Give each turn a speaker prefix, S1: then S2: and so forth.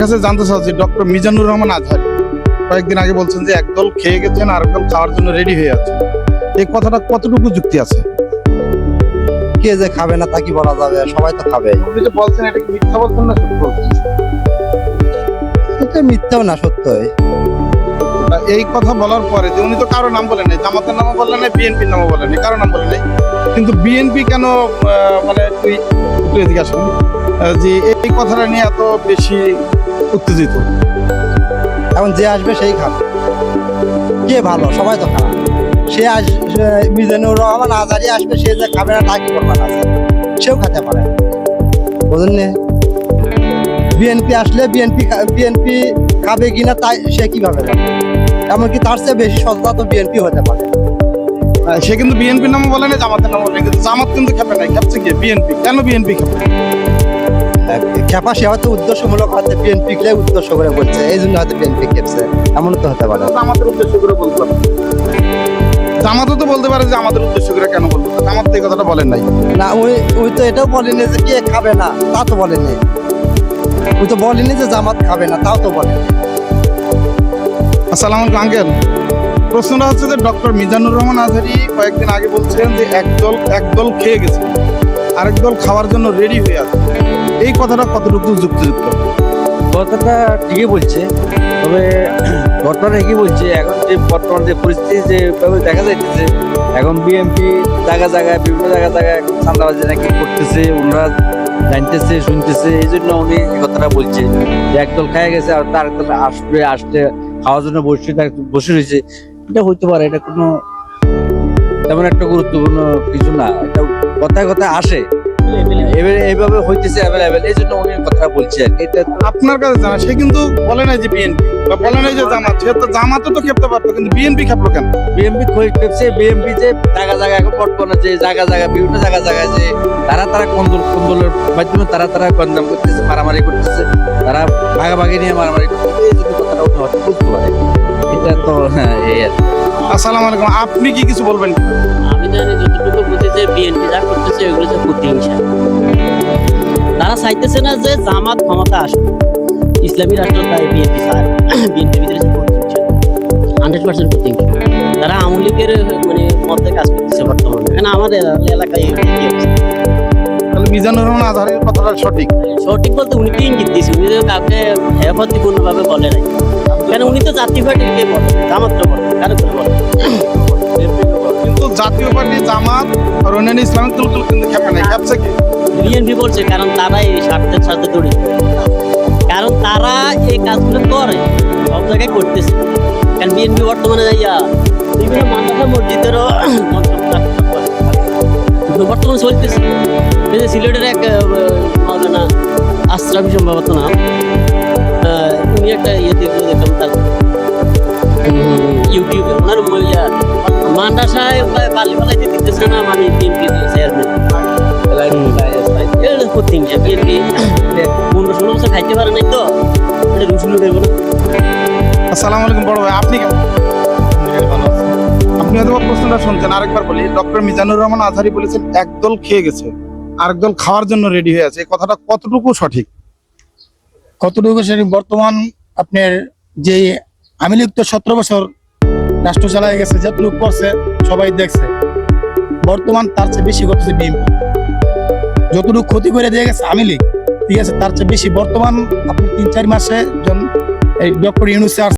S1: কাছে জানতে চাচ্ছি ডক্টর মিজানুর রহমান আজহারি। কয়েকদিন আগে বলছেন যে একদল খেয়ে গেছেন আর একদল খাওয়ার জন্য রেডি হয়ে আছে এই কথাটা কতটুকু যুক্তি আছে?
S2: কে যে খাবে না তা কি বলা যাবে? সবাই তো খাবে।
S1: আপনি যে বলছেন এটা কি মিথ্যা বলছেন না সত্যি বলছেন?
S2: এটা মিথ্যাও না সত্যই।
S1: এই কথা বলার পরে যে উনি তো কারও নাম বলেন নাই জামাতের নামও বললেন নাই বিএনপির নামও বলেন নাই কারও নাম বলেন নাই। কিন্তু বিএনপি কেন মানে তুই একটু এদিকে আসুন যে এই কথাটা নিয়ে এত বেশি উত্তেজিত।
S2: এখন যে আসবে সেই খাবে। কে ভালো? সবাই তো খাবে। সে আস মিজানুর রহমান আজারি আসবে, সে যে খাবে না তা কি করবার আছে? সেও খেতে পারে। বুঝলেন? বিএনপি আসলে বিএনপি বিএনপি খাবে কিনা, তাই সে কীভাবে জানে? এমনকি তার চেয়ে বেশি সস্তা তো বিএনপি হতে পারে।
S1: সে কিন্তু বিএনপির নামও বলে নাই, জামাতের নামও বলে কিন্তু জামাত কিন্তু খেপে নাই, খেপছে কি? বিএনপি কেন বিএনপি খেপে
S2: হয়তো উদ্দেশ্যমূলক হয়তো উদ্দেশ্য করে বলছে এই জন্য হয়তো বিএনপি খেপছে এমন তো হতে পারে।
S1: জামাতের উদ্দেশ্য করে বলতে জামাতও তো বলতে পারে যে আমাদের উদ্দেশ্য করে কেন বলব? জামাত এই কথাটা বলেন নাই।
S2: না ওই ওই তো এটাও বলেনি যে কে খাবে না তা তো বলেনি। ওই তো বলেনি যে জামাত খাবে না তাও তো বলেনি।
S1: আসসালামু আলাইকুম আঙ্কেল। প্রশ্নটা হচ্ছে যে ডক্টর মিজানুর রহমান আজহারি কয়েকদিন আগে বলছেন যে একদল একদল খেয়ে গেছে। আরেক দল খাওয়ার জন্য রেডি হয়ে আছে। এই কথাটা কতটুকু যুক্তিযুক্ত?
S3: কথাটা ঠিকই বলছে, তবে ঘটনা ঠিকই বলছে, এখন যে বর্তমান যে পরিস্থিতি যেভাবে দেখা যাইতেছে, এখন বিএনপি জায়গা জায়গায়, বিভিন্ন জায়গা জায়গায় চান্দাবাজি নাকি করতেছে, ওনারা জানতেছে, শুনতেছে, এই জন্য উনি কথাটা বলছে। যে একদল খায় গেছে আর তার একদল আসবে, আসলে খাওয়ার জন্য বসে বসে রয়েছে। এটা হইতে পারে, এটা কোনো তেমন একটা গুরুত্বপূর্ণ কিছু না এটা কথায় কথায় আসে। এইভাবে হইতেছে অ্যাভেলেবেল এই জন্য উনি কথাটা বলছে আর এটা
S1: আপনার কাছে জানা সে কিন্তু বলে নাই যে বিএনপি বা বলে নাই যে জামাত। সে তো জামাতও তো খেপতে পারতো কিন্তু বিএনপি খেপলো কেন?
S3: বিএমপি খেপছে বিএমপি যে জায়গা জায়গা এখন বর্তমানে যে জায়গা জায়গা বিভিন্ন জায়গা জায়গায় যে তারা তারা কন্দল কন্দলের মাধ্যমে তারা তারা গঞ্জাম করতেছে মারামারি করতেছে তারা ভাগাভাগি নিয়ে মারামারি করতেছে এই জন্য কথাটা উনি হয়তো বুঝতে পারে এটা তো হ্যাঁ এই আর কি।
S1: আসসালামু আলাইকুম। আপনি কি কিছু বলবেন?
S4: আমি জানি যতটুকু বুঝি যে বিএনপি যা করতেছে এগুলো প্রতিহিংসা তারা চাইতেছে না যে জামাত ক্ষমতা আসুক। ইসলামী রাষ্ট্র তাই বিএনপি বিএনপির ভিতরে প্রতিহিংসা হান্ড্রেড পার্সেন্ট প্রতিহিংসা তারা আওয়ামী লীগের মানে মধ্যে কাজ করতেছে বর্তমানে। আমাদের এলাকায় এই অবস্থা।
S1: তাহলে মিজানুর রহমান আজহারির কথাটা সঠিক?
S4: সঠিক বলতে উনি তো ইঙ্গিত দিয়েছে। উনি তো কাউকে বলে নাই। কেন উনি তো জাতীয় পার্টির কে বলে? জামাত বলে। কারও করে বলে
S1: কিন্তু জাতীয় পার্টি জামাত আর অন্যান্য ইসলামিক দলগুলো কিন্তু খেপে নাই। খেপছে কি?
S4: বিএনপি বলছে, কারণ তারা এই স্বার্থের সাথে জড়িত। কারণ তারা এই কাজগুলো করে, সব জায়গায় করতেছে। কারণ বিএনপি বর্তমানে যাইয়া বিভিন্ন মাদ্রাসা, মসজিদেরও বর্তমানে চলতেছে। এই যে সিলেটের এক মাওলানা আশ্রাফি সম্ভবত না উনি একটা ইয়েতে দেখলাম তার উম, ওনার মাদ্রাসায় বালি বালাইতে দিতেছে না মানে বিএনপি চেয়ারম্যান এটা প্রতিহিংসা পনেরো ষোলো বছর খাইতে পারে নাই তো এটা রুসুলো দেবো
S1: আসসালামু আলাইকুম বড় ভাই আপনি কেমন? আপনি হয়তো প্রশ্নটা শুনছেন আরেকবার বলি ডক্টর মিজানুর রহমান আজহারি বলেছেন একদল খেয়ে গেছে আরেক দল খাওয়ার জন্য রেডি হয়ে আছে। এই কথাটা কতটুকু সঠিক?
S5: কতটুকু সেটি বর্তমান আপনার যে আমি লিপ্ত সতেরো বছর রাষ্ট্র চালায় গেছে যতটুকু করছে, সবাই দেখছে। বর্তমান তার চেয়ে বেশি করতেছে বিএনপি যতটুকু ক্ষতি করে দিয়ে গেছে, আমি লীগ ঠিক আছে, তার চেয়ে বেশি। বর্তমান আপনি তিন চার মাসে জন এই ডক্টর ইউনুসে